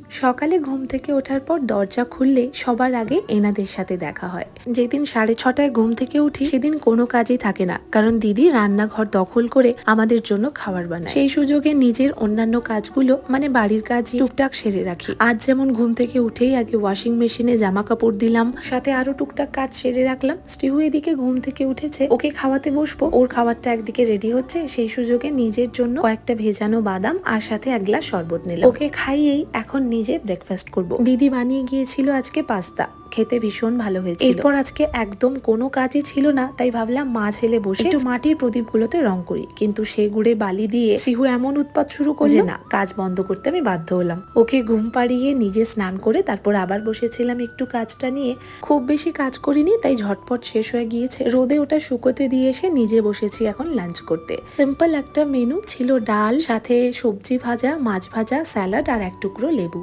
সকালে ঘুম থেকে ওঠার পর দরজা খুললে সবার আগে এনাদের সাথে দেখা হয়। যেদিন সাড়ে ছটায় ঘুম থেকে উঠি, সেদিন কোনো কাজই থাকে না, কারণ দিদি রান্নাঘর দখল করে আমাদের জন্য খাবার বানায়। সেই সুযোগে নিজের অন্যান্য কাজগুলো মানে বাড়ির কাজই টুকটাক সেরে রাখি। আজ যেমন ঘুম থেকে উঠেই আগে ওয়াশিং মেশিনে জামা কাপড় দিলাম, সাথে আরও টুকটাক কাজ সেরে রাখলাম। স্টিহু এদিকে ঘুম থেকে উঠেছে, ওকে খাওয়াতে বসবো, ওর খাবারটা একদিকে রেডি হচ্ছে, সেই সুযোগে নিজের জন্য কয়েকটা ভেজানো বাদাম আর সাথে এক গ্লাস শরবত নিলাম। ওকে খাইয়েই এখন নিজে ব্রেকফাস্ট করব। দিদি বানিয়ে গিয়েছিল আজকে পাস্তা। খেতে ভীষণ ভালো হয়েছে এরপর আজকে একদম কোনো কাজই ছিল না তাই ভাবলাম মা ছেলে বসে একটু মাটির প্রদীপগুলোতে রং করি। কিন্তু সে গুড়ে বালি দিয়ে শিহু এমন উৎপাত শুরু করছে না কাজ বন্ধ করতে আমি বাধ্য হলাম। ওকে ঘুম পাড়িয়ে নিজে স্নান করে তারপর আবার বসেছিলাম একটু কাজটা নিয়ে। খুব বেশি কাজ করিনি তাই ঝটপট শেষ হয়ে গিয়েছে। রোদে ওটা শুকোতে দিয়ে এসে নিজে বসেছি এখন লাঞ্চ করতে। সিম্পল একটা মেনু ছিল ডাল সাথে সবজি ভাজা মাছ ভাজা স্যালাড আর এক টুকরো লেবু।